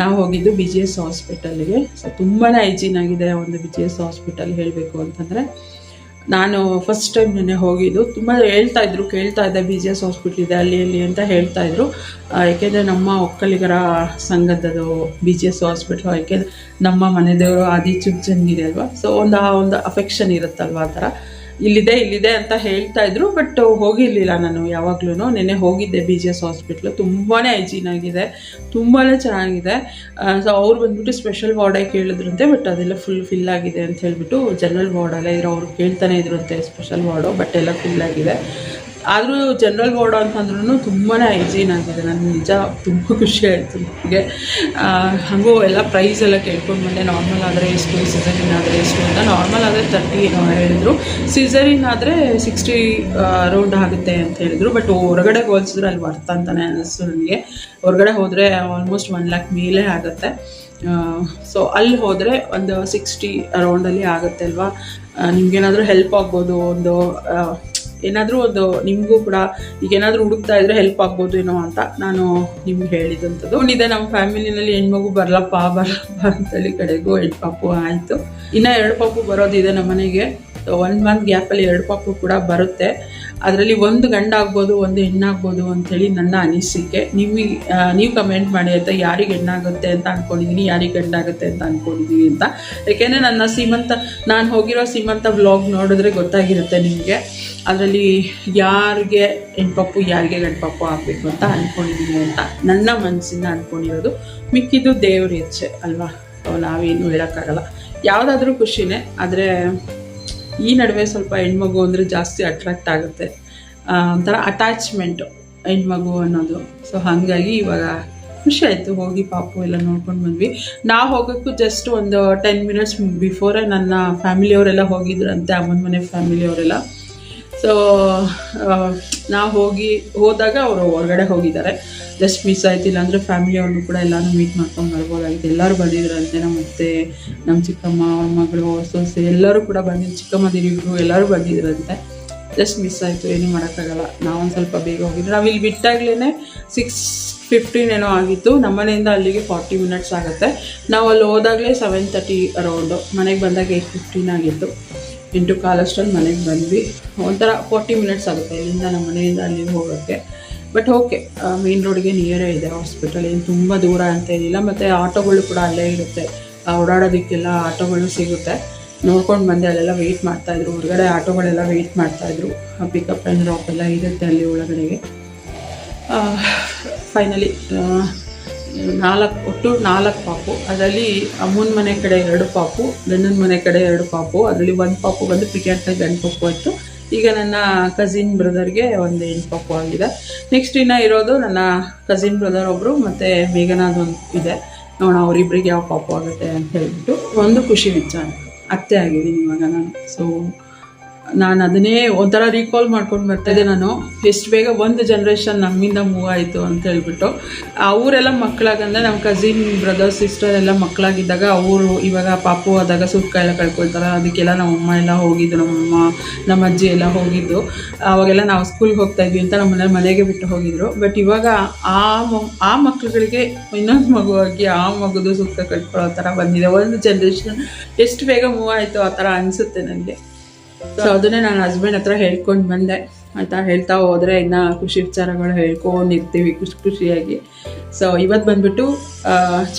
A: ನಾವು ಹೋಗಿದ್ದು ಬಿ ಜಿ ಎಸ್ ಹಾಸ್ಪಿಟಲ್ಗೆ ಸೊ ತುಂಬಾ ಹೈಜೀನ್ ಆಗಿದೆ ಒಂದು ಬಿ ಜಿ ಎಸ್ ಹಾಸ್ಪಿಟಲ್ ಹೇಳಬೇಕು ಅಂತಂದರೆ. ನಾನು ಫಸ್ಟ್ ಟೈಮ್ ನಿನ್ನೆ ಹೋಗಿದ್ದು. ತುಂಬ ಹೇಳ್ತಾ ಇದ್ರು, ಕೇಳ್ತಾ ಇದ್ದೆ ಬಿ ಜಿ ಎಸ್ ಹಾಸ್ಪಿಟ್ಲ್ ಇದೆ, ಅಲ್ಲಿ, ಇಲ್ಲಿ ಅಂತ ಹೇಳ್ತಾ ಇದ್ರು. ಯಾಕೆಂದರೆ ನಮ್ಮ ಒಕ್ಕಲಿಗರ ಸಂಘದದು ಬಿ ಜಿ ಎಸ್ ಹಾಸ್ಪಿಟ್ಲು ಯಾಕೆಂದರೆ ನಮ್ಮ ಮನೆ ದೇವರು ಆದಿ ಚುಂಚನ್ಗಿದೆ ಅಲ್ವಾ? ಸೊ ಒಂದು ಆ ಒಂದು ಅಫೆಕ್ಷನ್ ಇರುತ್ತಲ್ವ ಆ ಥರ? ಇಲ್ಲಿದೆ ಇಲ್ಲಿದೆ ಅಂತ ಹೇಳ್ತಾ ಇದ್ರು ಬಟ್ ಹೋಗಿರ್ಲಿಲ್ಲ ನಾನು ಯಾವಾಗ್ಲೂ ನೆನ್ನೆ ಹೋಗಿದ್ದೆ ಬಿ ಜಿ ಎಸ್ ಹಾಸ್ಪಿಟ್ಲು ತುಂಬಾ ಹೈಜೀನ್ ಆಗಿದೆ ತುಂಬಾ ಚೆನ್ನಾಗಿದೆ. ಸೊ ಅವ್ರು ಬಂದ್ಬಿಟ್ಟು ಸ್ಪೆಷಲ್ ವಾರ್ಡೇ ಕೇಳಿದ್ರಂತೆ ಬಟ್ ಅದೆಲ್ಲ ಫುಲ್ ಫಿಲ್ ಆಗಿದೆ ಅಂತ ಹೇಳ್ಬಿಟ್ಟು ಜನರಲ್ ವಾರ್ಡಲ್ಲೇ ಇರೋ ಅವ್ರು ಕೇಳ್ತಾನೆ ಇದ್ರಂತೆ ಸ್ಪೆಷಲ್ ವಾರ್ಡು ಬಟ್ ಎಲ್ಲ ಫಿಲ್ ಆಗಿದೆ. ಆದರೂ ಜನರಲ್ ವಾರ್ಡ್ ಅಂತಂದ್ರೂ ತುಂಬಾ ಹೈಜೀನ್ ಆಗಿದೆ. ನಾನು ನಿಜ ತುಂಬ ಖುಷಿ ಆಯಿತು ನನಗೆ ಹಾಗೂ ಎಲ್ಲ ಪ್ರೈಸ್ ಎಲ್ಲ ಕೇಳ್ಕೊಂಡು ಬಂದೆ. ನಾರ್ಮಲ್ ಆದರೆ ಎಷ್ಟು ಸಿಸರಿನ್ ಆದರೆ ಎಷ್ಟು ಅಂತ. ನಾರ್ಮಲ್ ಆದರೆ ತರ್ಟಿ ಹೇಳಿದರು. ಸಿಸರಿನ್ ಆದರೆ ಸಿಕ್ಸ್ಟಿ ಅರೌಂಡ್ ಆಗುತ್ತೆ ಅಂತ ಹೇಳಿದ್ರು. ಬಟ್ ಹೊರಗಡೆ ಹೋಲಿಸಿದ್ರೆ ಅಲ್ಲಿ ವರ್ತ ಅಂತಲೇ ಅನ್ನಿಸ್ತು ನನಗೆ. ಹೊರಗಡೆ ಹೋದರೆ ಆಲ್ಮೋಸ್ಟ್ ಒನ್ ಲ್ಯಾಕ್ ಮೇಲೆ ಆಗುತ್ತೆ. ಸೊ ಅಲ್ಲಿ ಹೋದರೆ ಒಂದು ಸಿಕ್ಸ್ಟಿ ಅರೌಂಡಲ್ಲಿ ಆಗುತ್ತೆ ಅಲ್ವಾ? ನಿಮ್ಗೇನಾದರೂ ಹೆಲ್ಪ್ ಆಗ್ಬೋದು ಒಂದು ಏನಾದರೂ ಒಂದು ನಿಮಗೂ ಕೂಡ ಈಗ ಏನಾದರೂ ಹುಡುಕ್ತಾ ಇದ್ರೆ ಹೆಲ್ಪ್ ಆಗ್ಬೋದು ಏನೋ ಅಂತ ನಾನು ನಿಮ್ಗೆ ಹೇಳಿದಂಥದ್ದು. ಒಂದಿದೆ ನಮ್ಮ ಫ್ಯಾಮಿಲಿನಲ್ಲಿ ಹೆಣ್ಮಗು ಬರಲಪ್ಪ ಬರಲಪ್ಪ ಅಂತೇಳಿ ಕಡೆಗೂ ಹೆಣ್ಪಾಪು ಆಯಿತು. ಇನ್ನು ಎರಡು ಪಾಪು ಬರೋದಿದೆ ನಮ್ಮ ಮನೆಗೆ ಒನ್ ಮಂತ್ ಗ್ಯಾಪಲ್ಲಿ ಎರಡು ಪಾಪು ಕೂಡ ಬರುತ್ತೆ. ಅದರಲ್ಲಿ ಒಂದು ಗಂಡ ಆಗ್ಬೋದು ಒಂದು ಹೆಣ್ಣಾಗ್ಬೋದು ಅಂಥೇಳಿ ನನ್ನ ಅನಿಸಿಕೆ. ನಿಮಗೆ ನೀವು ಕಮೆಂಟ್ ಮಾಡಿ ಆಯಿತಾ ಯಾರಿಗೆ ಹೆಣ್ಣಾಗುತ್ತೆ ಅಂತ ಅಂದ್ಕೊಂಡಿದ್ದೀನಿ ಯಾರಿಗೆ ಗಂಡಾಗುತ್ತೆ ಅಂತ ಅಂದ್ಕೊಂಡಿದ್ದೀನಿ ಅಂತ. ಯಾಕೆಂದರೆ ನನ್ನ ಸೀಮಂತ, ನಾನು ಹೋಗಿರೋ ಸೀಮಂತ ವ್ಲಾಗ್ ನೋಡಿದ್ರೆ ಗೊತ್ತಾಗಿರುತ್ತೆ ನಿಮಗೆ. ಅದರಲ್ಲಿ ಯಾರಿಗೆ ಹೆಣ್ಪಪ್ಪು, ಯಾರಿಗೆ ಗಂಡ್ಪಾಪು ಆಗಬೇಕು ಅಂತ ಅಂದ್ಕೊಂಡಿದ್ದೀನಿ ಅಂತ. ನನ್ನ ಮನಸ್ಸಿಂದ ಅಂದ್ಕೊಂಡಿರೋದು ಮಿಕ್ಕಿದ್ದು ದೇವ್ರ ಇಚ್ಛೆ ಅಲ್ವಾ? ನಾವೇನು ಹೇಳೋಕ್ಕಾಗಲ್ಲ. ಯಾವುದಾದ್ರೂ ಖುಷಿನೇ, ಆದರೆ ಈ ನಡುವೆ ಸ್ವಲ್ಪ ಹೆಣ್ಮಗು ಅಂದರೆ ಜಾಸ್ತಿ ಅಟ್ರಾಕ್ಟ್ ಆಗುತ್ತೆ. ಒಂಥರ ಅಟ್ಯಾಚ್ಮೆಂಟು ಹೆಣ್ಮಗು ಅನ್ನೋದು. ಸೊ ಹಾಗಾಗಿ ಇವಾಗ ಖುಷಿ ಆಯಿತು. ಹೋಗಿ ಪಾಪು ಎಲ್ಲ ನೋಡ್ಕೊಂಡು ಬಂದ್ವಿ. ನಾವು ಹೋಗೋಕ್ಕೂ ಜಸ್ಟ್ ಒಂದು ಟೆನ್ ಮಿನಿಟ್ಸ್ ಬಿಫೋರೇ ನನ್ನ ಫ್ಯಾಮಿಲಿಯವರೆಲ್ಲ ಹೋಗಿದ್ರಂತೆ, ಅಮ್ಮನ ಮನೆ ಫ್ಯಾಮಿಲಿಯವರೆಲ್ಲ ಸೊ ನಾವು ಹೋಗಿ, ಹೋದಾಗ ಅವರು ಹೊರಗಡೆ ಹೋಗಿದ್ದಾರೆ. ಜಸ್ಟ್ ಮಿಸ್ ಆಯ್ತಿಲ್ಲ ಫ್ಯಾಮಿಲಿ ಫ್ಯಾಮಿಲಿಯವ್ರನ್ನೂ ಕೂಡ ಎಲ್ಲರೂ ಮೀಟ್ ಮಾಡ್ಕೊಂಡು ಬರ್ಬೋದಾಗಿತ್ತು. ಎಲ್ಲರೂ ಬಂದಿದ್ರಂತೆ ನಮ್ಮ ಅತ್ತೆ ನಮ್ಮ ಚಿಕ್ಕಮ್ಮ, ಅವ್ರ ಮಗಳು ಸೊಸೆ, ಎಲ್ಲರೂ ಕೂಡ ಬಂದಿದ್ದು ಚಿಕ್ಕಮ್ಮದಿರಿಗಳು ಎಲ್ಲರೂ ಬಂದಿದ್ರಂತೆ. ಜಸ್ಟ್ ಮಿಸ್ ಆಯಿತು, ಏನೂ ಮಾಡೋಕ್ಕಾಗಲ್ಲ. ನಾವೊಂದು ಸ್ವಲ್ಪ ಬೇಗ ಹೋಗಿದ್ವಿ ನಾವು ಇಲ್ಲಿ ಬಿಟ್ಟಾಗ್ಲೇ ಸಿಕ್ಸ್ ಫಿಫ್ಟೀನ್ ಏನೋ ಆಗಿತ್ತು. ನಮ್ಮ ಮನೆಯಿಂದ ಅಲ್ಲಿಗೆ ಫಾರ್ಟಿ ಮಿನಿಟ್ಸ್ ಆಗುತ್ತೆ. ನಾವು ಅಲ್ಲಿ ಹೋದಾಗಲೇ ಸೆವೆನ್ ತರ್ಟಿ ಅರೌಂಡು ಮನೆಗೆ ಬಂದಾಗ ಏಯ್ಟ್ ಫಿಫ್ಟೀನ್ ಆಗಿತ್ತು. ಎಂಟು ಕಾಲಷ್ಟರಲ್ಲಿ ಮನೆಗೆ ಬಂದ್ವಿ. ಒಂಥರ ಫಾರ್ಟಿ ಮಿನಿಟ್ಸ್ ಆಗುತ್ತೆ ಇಲ್ಲಿಂದ ನಮ್ಮ ಮನೆಯಿಂದ ಅಲ್ಲಿಗೆ ಹೋಗೋಕ್ಕೆ. ಬಟ್ ಓಕೆ ಮೇನ್ ರೋಡ್ಗೆ ನಿಯರೇ ಇದೆ ಹಾಸ್ಪಿಟಲ್ ಏನು ತುಂಬ ದೂರ ಅಂತ ಏನಿಲ್ಲ. ಮತ್ತು ಆಟೋಗಳು ಕೂಡ ಅಲ್ಲೇ ಇರುತ್ತೆ. ಓಡಾಡೋದಕ್ಕೆಲ್ಲ ಆಟೋಗಳು ಸಿಗುತ್ತೆ. ನೋಡ್ಕೊಂಡು ಬಂದೆ, ಅಲ್ಲೆಲ್ಲ ವೆಯ್ಟ್ ಮಾಡ್ತಾಯಿದ್ರು ಹೊರಗಡೆ ಆಟೋಗಳೆಲ್ಲ ವೆಯ್ಟ್ ಮಾಡ್ತಾಯಿದ್ರು ಪಿಕಪ್ ಆ್ಯಂಡ್ ಡ್ರಾಪ್ ಎಲ್ಲ ಇರುತ್ತೆ ಅಲ್ಲಿ ಒಳಗಡೆಗೆ. ಫೈನಲಿ ನಾಲ್ಕು, ಒಟ್ಟು ನಾಲ್ಕು ಪಾಪು. ಅದರಲ್ಲಿ ಅಮ್ಮನ ಮನೆ ಕಡೆ ಎರಡು ಪಾಪು, ಗಂಡನ ಮನೆ ಕಡೆ ಎರಡು ಪಾಪು. ಅದರಲ್ಲಿ ಒಂದು ಪಾಪು ಬಂದು ಪಿಕೆಟ್ ಗಂಡು ಪಾಪು ಆಯಿತು ಈಗ ನನ್ನ ಕಸಿನ್ ಬ್ರದರ್ಗೆ ಒಂದು ಹೆಣ್ಣು ಪಾಪು ಆಗಿದೆ. ನೆಕ್ಸ್ಟ್ ಇನ್ನು ಇರೋದು ನನ್ನ ಕಸಿನ್ ಬ್ರದರ್ ಒಬ್ಬರು ಮತ್ತು ಮೇಘನಾದೊಂದು ಇದೆ. ನೋಡೋಣ ಅವರಿಬ್ಬರಿಗೆ ಯಾವ ಪಾಪು ಆಗುತ್ತೆ ಅಂತ ಹೇಳ್ಬಿಟ್ಟು ಒಂದು ಖುಷಿ ವಿಚಾರ ಅತ್ತೆ ಆಗಿದ್ದೀನಿ ಇವಾಗ ನಾನು. ಸೊ ನಾನು ಅದನ್ನೇ ಒಂಥರ ರೀಕಾಲ್ ಮಾಡ್ಕೊಂಡು ಬರ್ತಾಯಿದ್ದೆ ನಾನು. ಎಷ್ಟು ಬೇಗ ಒಂದು ಜನ್ರೇಷನ್ ನಮ್ಮಿಂದ ಮೂವ್ ಆಯಿತು ಅಂತ ಹೇಳ್ಬಿಟ್ಟು. ಅವರೆಲ್ಲ ಮಕ್ಕಳಾಗಂದ್ರೆ ನಮ್ಮ ಕಸಿನ್ ಬ್ರದರ್ ಸಿಸ್ಟರ್ ಎಲ್ಲ ಮಕ್ಕಳಾಗಿದ್ದಾಗ ಅವರು ಇವಾಗ ಪಾಪು ಆದಾಗ ಸುತ್ತ ಎಲ್ಲ ಕಳ್ಕೊಳ್ತಾರೆ. ಅದಕ್ಕೆಲ್ಲ ನಮ್ಮ ಅಮ್ಮ ಎಲ್ಲ ಹೋಗಿದ್ದು ನಮ್ಮಮ್ಮ ನಮ್ಮ ಅಜ್ಜಿ ಎಲ್ಲ ಹೋಗಿದ್ದು. ಅವಾಗೆಲ್ಲ ನಾವು ಸ್ಕೂಲ್ಗೆ ಹೋಗ್ತಾ ಇದ್ವಿ ಅಂತ ನಮ್ಮ ಮನೇಲಿ ಮನೆಗೆ ಬಿಟ್ಟು ಹೋಗಿದ್ರು. ಬಟ್ ಇವಾಗ ಆ ಆ ಮಕ್ಳುಗಳಿಗೆ ಇನ್ನೊಂದು ಮಗುವಾಗಿ ಆ ಮಗುದು ಸುತ್ತ ಕಟ್ಕೊಳ್ಳೋ ಥರ ಬಂದಿದೆ. ಒಂದು ಜನ್ರೇಷನ್ ಎಷ್ಟು ಬೇಗ ಮೂವ್ ಆಯಿತು ಆ ಥರ ಅನಿಸುತ್ತೆ ನನಗೆ ಸೊ ಅದನ್ನೇ ನಾನು ಹಸ್ಬೆಂಡ್ ಹತ್ರ ಹೇಳ್ಕೊಂಡು ಬಂದೆ. ಆಯಿತಾ ಹೇಳ್ತಾ ಹೋದರೆ ಇನ್ನು ಖುಷಿ ವಿಚಾರಗಳು ಹೇಳ್ಕೊಂಡಿರ್ತೀವಿ ಖುಷಿ ಖುಷಿಯಾಗಿ ಸೊ ಇವತ್ತು ಬಂದ್ಬಿಟ್ಟು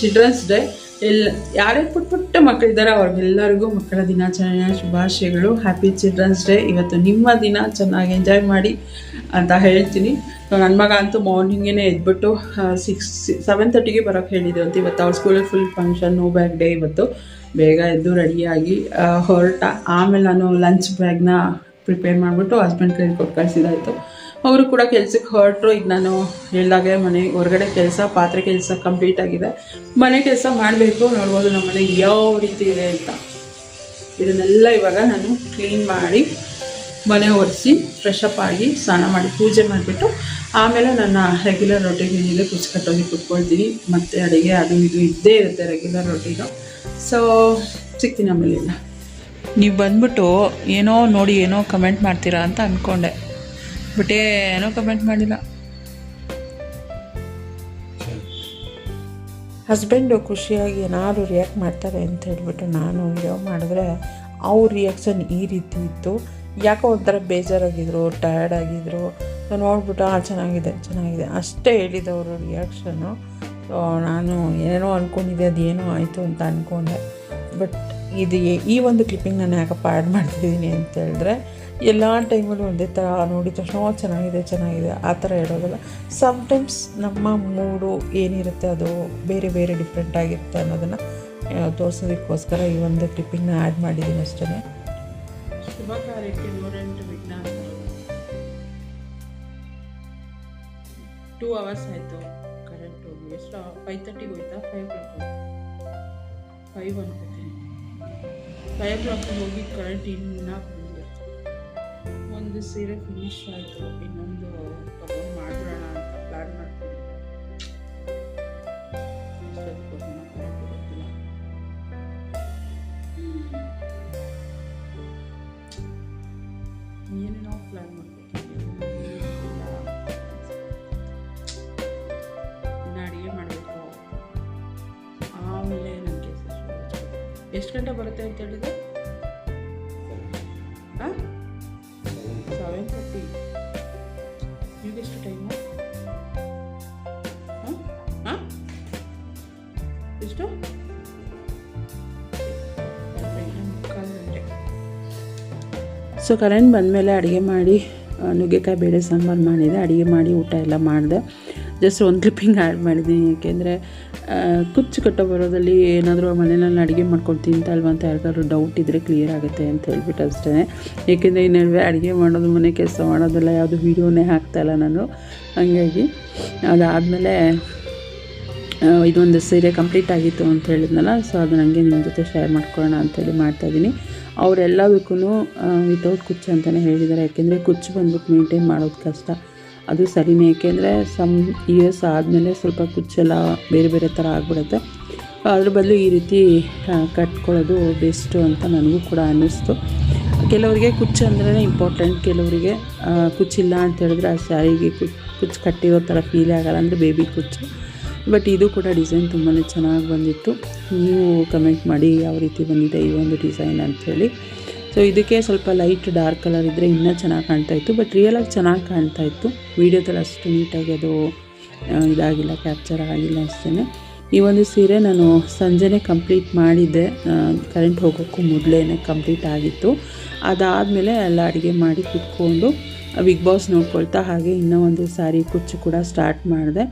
A: ಚಿಲ್ಡ್ರನ್ಸ್ ಡೇ ಎಲ್ಲ, ಯಾರೇ ಪುಟ್ಟ ಪುಟ್ಟ ಮಕ್ಕಳಿದ್ದಾರೆ ಅವ್ರಿಗೆಲ್ಲರಿಗೂ ಮಕ್ಕಳ ದಿನಾಚರಣೆಯ ಶುಭಾಶಯಗಳು. ಹ್ಯಾಪಿ ಚಿಲ್ಡ್ರನ್ಸ್ ಡೇ ಇವತ್ತು ನಿಮ್ಮ ದಿನ ಚೆನ್ನಾಗಿ ಎಂಜಾಯ್ ಮಾಡಿ ಅಂತ ಹೇಳ್ತೀನಿ. ಸೊ ನನ್ನ ಮಗ ಅಂತೂ ಮಾರ್ನಿಂಗೇ ಎದ್ಬಿಟ್ಟು ಸಿಕ್ಸ್ ಸೆವೆನ್ ತರ್ಟಿಗೆ ಬರೋಕ್ಕೆ ಹೇಳಿದ್ರು ಅಂತ ಇವತ್ತು. ಅವ್ರ ಸ್ಕೂಲಲ್ಲಿ full function no bag day ಇವತ್ತು. ಬೇಗ ಎದ್ದು ರೆಡಿಯಾಗಿ ಹೊರಟ. ಆಮೇಲೆ ನಾನು ಲಂಚ್ ಬ್ಯಾಗ್ನ ಪ್ರಿಪೇರ್ ಮಾಡಿಬಿಟ್ಟು ಹಸ್ಬೆಂಡ್ ಕೈಲಿ ಕೊಟ್ಟು ಕಳಿಸಿದಾಯಿತು. ಅವರು ಕೂಡ ಕೆಲಸಕ್ಕೆ ಹೊರಟರು. ಈಗ ನಾನು ಹೇಳಿದಾಗೆ ಮನೆ ಹೊರಗಡೆ ಕೆಲಸ, ಪಾತ್ರೆ ಕೆಲಸ ಕಂಪ್ಲೀಟ್ ಆಗಿದೆ. ಮನೆ ಕೆಲಸ ಮಾಡಬೇಕು, ನೋಡ್ಬೋದು ನಮ್ಮ ಮನೆ ಯಾವ ರೀತಿ ಇದೆ ಅಂತ. ಇದನ್ನೆಲ್ಲ ಇವಾಗ ನಾನು ಕ್ಲೀನ್ ಮಾಡಿ ಮನೆ ಒರೆಸಿ ಫ್ರೆಶಪ್ ಅಪ್ ಆಗಿ ಸ್ನಾನ ಮಾಡಿ ಪೂಜೆ ಮಾಡಿಬಿಟ್ಟು ಆಮೇಲೆ ನನ್ನ ರೆಗ್ಯುಲರ್ ರೊಟೀನ್ ಏನಿದೆ ಕುಚ್ಚು ಕಟ್ಟೋಗಿ ಕುತ್ಕೊಳ್ತೀನಿ. ಮತ್ತು ಅಡುಗೆ ಅದು ಇದು ಇದ್ದೇ ಇರುತ್ತೆ ರೆಗ್ಯುಲರ್ ರೊಟೀನು ಸೊ ಸಿಗ್ತೀನಿ ಆಮೇಲೆ ಇಲ್ಲ
B: ನೀವು ಬಂದ್ಬಿಟ್ಟು ಏನೋ ನೋಡಿ ಏನೋ ಕಮೆಂಟ್ ಮಾಡ್ತೀರಾ ಅಂತ ಅಂದ್ಕೊಂಡೆ ಬಟ್ ಏನೋ ಕಮೆಂಟ್ ಮಾಡಿಲ್ಲ. ಹಸ್ಬೆಂಡು ಖುಷಿಯಾಗಿ ಏನಾದ್ರು ರಿಯಾಕ್ಟ್ ಮಾಡ್ತಾರೆ ಅಂತ ಹೇಳ್ಬಿಟ್ಟು ನಾನು ವಿಡಿಯೋ ಮಾಡಿದ್ರೆ ಅವ್ರ ರಿಯಾಕ್ಷನ್ ಈ ರೀತಿ ಇತ್ತು. ಯಾಕೋ ಒಂಥರ ಬೇಜಾರಾಗಿದ್ರು ಟಯರ್ಡ್ ಆಗಿದ್ರು. ನಾನು ನೋಡ್ಬಿಟ್ಟು ಹಾಂ ಚೆನ್ನಾಗಿದೆ ಚೆನ್ನಾಗಿದೆ. ಅಷ್ಟೇ ಹೇಳಿದವರು ರಿಯಾಕ್ಷನ್ನು ಸೊ ನಾನು ಏನೇನೋ ಅಂದ್ಕೊಂಡಿದ್ದೆ ಅದೇನೋ ಆಯಿತು ಅಂತ ಅಂದ್ಕೊಂಡೆ ಬಟ್ ಇದು ಈ ಒಂದು ಕ್ಲಿಪ್ಪಿಂಗ್ ನಾನು ಯಾಕಪ್ಪ ಆ್ಯಡ್ ಮಾಡ್ತಿದ್ದೀನಿ ಅಂತ ಹೇಳಿದ್ರೆ ಎಲ್ಲ ಟೈಮಲ್ಲೂ ಒಂದೇ ಥರ ನೋಡಿದ ತಕ್ಷಣ "ಓ, ಚೆನ್ನಾಗಿದೆ ಚೆನ್ನಾಗಿದೆ. ಆ ಥರ ಹೇಳೋದಲ್ಲ. ಸಮ್ಟೈಮ್ಸ್ ನಮ್ಮ ಮೂಡು ಏನಿರುತ್ತೆ ಅದು ಬೇರೆ ಬೇರೆ ಡಿಫ್ರೆಂಟ್ ಆಗಿರುತ್ತೆ ಅನ್ನೋದನ್ನು ತೋರಿಸೋದಕ್ಕೋಸ್ಕರ ಈ ಒಂದು ಕ್ಲಿಪ್ಪಿಂಗ್ನ ಆ್ಯಡ್ ಮಾಡಿದ್ದೀನಿ ಅಷ್ಟೇ
A: ಶುಭ ಕಾರ್ಯಕ್ಕೆ ನೂರೆಂಟು ವಿಜ್ಞಾನ ಟೂ ಅವರ್ಸ್ ಆಯಿತು ಕರೆಂಟ್ ಹೋಗಿ ಎಷ್ಟು ಫೈವ್ ತರ್ಟಿಗೆ ಹೋಯ್ತಾ ಫೈವ್ ಓ ಕ್ಲಾಕ್ ಫೈವ್ ಅನ್ಕೋತೀನಿ ಫೈವ್ ಓ ಕ್ಲಾಕ್ ಹೋಗಿ ಕರೆಂಟ್ ಇನ್ನೂ ಬಂದಿತ್ತು ಒಂದು ಸೀರೆ ಫಿನಿಶ್ ಆಯಿತು ಇನ್ನೊಂದು ತಗೊಂಡು
B: ಸೊ ಕರೆಂಟ್ ಬಂದಮೇಲೆ ಅಡುಗೆ ಮಾಡಿ ನುಗ್ಗೆಕಾಯಿ, ಬೇಳೆ, ಸಾಂಬಾರು ಮಾಡಿದೆ. ಅಡುಗೆ ಮಾಡಿ ಊಟ ಎಲ್ಲ ಮಾಡಿದೆ. ಜಸ್ಟ್ ಒಂದು ಕ್ಲಿಪ್ಪಿಂಗ್ ಆ್ಯಡ್ ಮಾಡಿದ್ದೀನಿ. ಏಕೆಂದರೆ ಕುಚ್ಚು ಕಟ್ಟ ಬರೋದಲ್ಲಿ ಏನಾದರೂ ಮನೆಯಲ್ಲಿ ಅಡುಗೆ ಮಾಡ್ಕೊಂಡು ತಿಂತಲ್ವ ಅಂತ ಯಾರಿಗಾದ್ರು ಡೌಟ್ ಇದ್ದರೆ ಕ್ಲಿಯರ್ ಆಗುತ್ತೆ ಅಂತ ಹೇಳ್ಬಿಟ್ಟು ಅಷ್ಟೇ. ಏಕೆಂದರೆ ಈ ನಡುವೆ ಅಡುಗೆ ಮಾಡೋದು, ಮನೆ ಕೆಲಸ ಮಾಡೋದೆಲ್ಲ ಯಾವುದು ವೀಡಿಯೋನೇ ಹಾಕ್ತಾಯಿಲ್ಲ ನಾನು. ಹಾಗಾಗಿ ಅದಾದಮೇಲೆ ಇದೊಂದು ಸೀರೆ ಕಂಪ್ಲೀಟ್ ಆಗಿತ್ತು ಅಂತ ಹೇಳಿದ್ನಲ್ಲ ಸೊ ಅದು ನನಗೆ ನಿಮ್ಮ ಜೊತೆ ಶೇರ್ ಮಾಡ್ಕೊಳ್ಳೋಣ ಅಂತೇಳಿ ಮಾಡ್ತಾಯಿದ್ದೀನಿ ಅವರೆಲ್ಲದಕ್ಕೂ ವಿತೌಟ್ ಕುಚ್ಚು ಅಂತಲೇ ಹೇಳಿದ್ದಾರೆ. ಯಾಕೆಂದರೆ ಕುಚ್ಚು ಬಂದ್ಬಿಟ್ಟು ಮೇಂಟೈನ್ ಮಾಡೋದು ಕಷ್ಟ. ಅದು ಸರಿನೇ, ಯಾಕೆಂದರೆ ಸಮ್ ಇಯರ್ಸ್ ಆದಮೇಲೆ ಸ್ವಲ್ಪ ಕುಚ್ಚೆಲ್ಲ ಬೇರೆ ಬೇರೆ ಥರ ಆಗಿಬಿಡುತ್ತೆ. ಅದ್ರ ಬದಲು ಈ ರೀತಿ ಕಟ್ಕೊಳ್ಳೋದು ಬೆಸ್ಟು ಅಂತ ನನಗೂ ಕೂಡ ಅನ್ನಿಸ್ತು. ಕೆಲವರಿಗೆ ಕುಚ್ಚು ಅಂದ್ರೇ ಇಂಪಾರ್ಟೆಂಟ್ ಕೆಲವರಿಗೆ ಕುಚ್ಚಿಲ್ಲ ಅಂತ ಹೇಳಿದ್ರೆ ಆ ಸ್ಯಾರಿಗೆ ಕುಚ್ಚು ಕಟ್ಟಿರೋ ಥರ ಫೀಲೇ ಆಗಲ್ಲ. ಅಂದರೆ ಬೇಬಿ ಕುಚ್ಚು. ಬಟ್ ಇದು ಕೂಡ ಡಿಸೈನ್ ತುಂಬಾ ಚೆನ್ನಾಗಿ ಬಂದಿತ್ತು. ನೀವು ಕಮೆಂಟ್ ಮಾಡಿ ಯಾವ ರೀತಿ ಬಂದಿದೆ ಈ ಒಂದು ಡಿಸೈನ್ ಅಂಥೇಳಿ ಸೊ ಇದಕ್ಕೆ ಸ್ವಲ್ಪ ಲೈಟ್ ಡಾರ್ಕ್ ಕಲರ್ ಇದ್ದರೆ ಇನ್ನೂ ಚೆನ್ನಾಗಿ ಕಾಣ್ತಾ ಇತ್ತು. ಬಟ್ ರಿಯಲಾಗಿ ಚೆನ್ನಾಗಿ ಕಾಣ್ತಾ ಇತ್ತು. ವೀಡಿಯೋದಲ್ಲಿ ಅಷ್ಟು ನೀಟಾಗಿ ಅದು ಇದಾಗಿಲ್ಲ ಕ್ಯಾಪ್ಚರ್ ಆಗಿಲ್ಲ ಅಷ್ಟೇ ಈ ಒಂದು ಸೀರೆ ನಾನು ಸಂಜೆನೇ ಕಂಪ್ಲೀಟ್ ಮಾಡಿದ್ದೆ. ಕರೆಂಟ್ ಹೋಗೋಕ್ಕೂ ಮೊದಲೇ ಕಂಪ್ಲೀಟ್ ಆಗಿತ್ತು. ಅದಾದಮೇಲೆ ಎಲ್ಲ ಅಡುಗೆ ಮಾಡಿ ಕುತ್ಕೊಂಡು ಬಿಗ್ ಬಾಸ್ ನೋಡ್ಕೊಳ್ತಾ ಹಾಗೆ ಇನ್ನೂ ಒಂದು ಸ್ಯಾರಿ ಕುಚ್ಚು ಕೂಡ ಸ್ಟಾರ್ಟ್ ಮಾಡಿದೆ.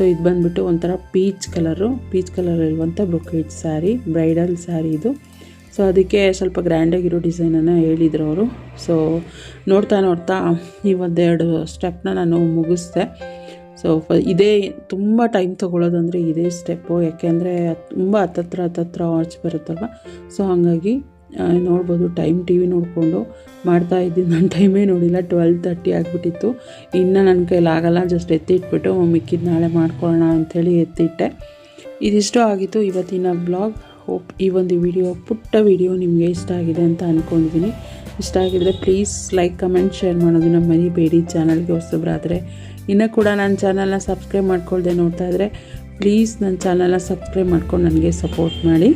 B: ಸೊ ಇದು ಬಂದ್ಬಿಟ್ಟು ಒಂಥರ ಪೀಚ್ ಕಲರು ಪೀಚ್ ಕಲರ್ ಇರುವಂಥ ಬ್ರೊಕೇಟ್ ಸ್ಯಾರಿ ಬ್ರೈಡಲ್ ಸ್ಯಾರಿ ಇದು. ಸೊ ಅದಕ್ಕೆ ಸ್ವಲ್ಪ ಗ್ರ್ಯಾಂಡಾಗಿರೋ ಡಿಸೈನನ್ನು ಹೇಳಿದರು ಅವರು. ಸೊ ನೋಡ್ತಾ ನೋಡ್ತಾ ಈ ಒಂದೆರಡು ಸ್ಟೆಪ್ನ ನಾನು ಮುಗಿಸ್ದೆ. ಸೊ ಫ ಇದೇ ತುಂಬ ಟೈಮ್ ತೊಗೊಳ್ಳೋದಂದರೆ ಇದೇ ಸ್ಟೆಪ್ಪು ಯಾಕೆಂದರೆ ತುಂಬ ಹತ್ತತ್ರ ಹತ್ತತ್ರ ವಾಚ್ ಬರುತ್ತಲ್ವ? ಸೊ ಹಾಗಾಗಿ ನೋಡ್ಬೋದು, ಟೈಮ್ ಟಿ ವಿ ನೋಡಿಕೊಂಡು ಮಾಡ್ತಾ ಇದ್ದೀನಿ. ನಾನು ಟೈಮೇ ನೋಡಿಲ್ಲ, ಟ್ವೆಲ್ ತರ್ಟಿ ಆಗಿಬಿಟ್ಟಿತ್ತು. ಇನ್ನು ನನ್ನ ಕೈಲಾಗಲ್ಲ ಜಸ್ಟ್ ಎತ್ತಿಟ್ಬಿಟ್ಟು ಮಿಕ್ಕಿದ್ದು ನಾಳೆ ಮಾಡ್ಕೊಳ್ಳೋಣ ಅಂಥೇಳಿ ಎತ್ತಿಟ್ಟೆ. ಇದಿಷ್ಟು ಆಗಿತ್ತು ಇವತ್ತಿನ ಬ್ಲಾಗ್. ಹೋಪ್ ಈ ಒಂದು ವಿಡಿಯೋ, ಪುಟ್ಟ ವಿಡಿಯೋ ನಿಮಗೆ ಇಷ್ಟ ಆಗಿದೆ ಅಂತ ಅಂದ್ಕೊಂಡಿದ್ದೀನಿ ಇಷ್ಟ ಆಗಿದ್ರೆ ಪ್ಲೀಸ್ ಲೈಕ್, ಕಮೆಂಟ್, ಶೇರ್ ಮಾಡೋದನ್ನ ಮರಿಬೇಡಿ ಚಾನಲ್ಗೆ ಹೊಸಬ್ರಾದರೆ. ಇನ್ನೂ ಕೂಡ ನನ್ನ ಚಾನಲ್ನ ಸಬ್ಸ್ಕ್ರೈಬ್ ಮಾಡ್ಕೊಳ್ದೆ ನೋಡ್ತಾ ಇದ್ದರೆ ಪ್ಲೀಸ್ ನನ್ನ ಚಾನಲ್ನ ಸಬ್ಸ್ಕ್ರೈಬ್ ಮಾಡ್ಕೊಂಡು ನನಗೆ ಸಪೋರ್ಟ್ ಮಾಡಿ.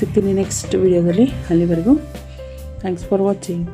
B: ಸಿಗ್ತೀನಿ ನೆಕ್ಸ್ಟ್ ವಿಡಿಯೋದಲ್ಲಿ ಅಲ್ಲಿವರೆಗೂ ಥ್ಯಾಂಕ್ಸ್ ಫಾರ್ ವಾಚಿಂಗ್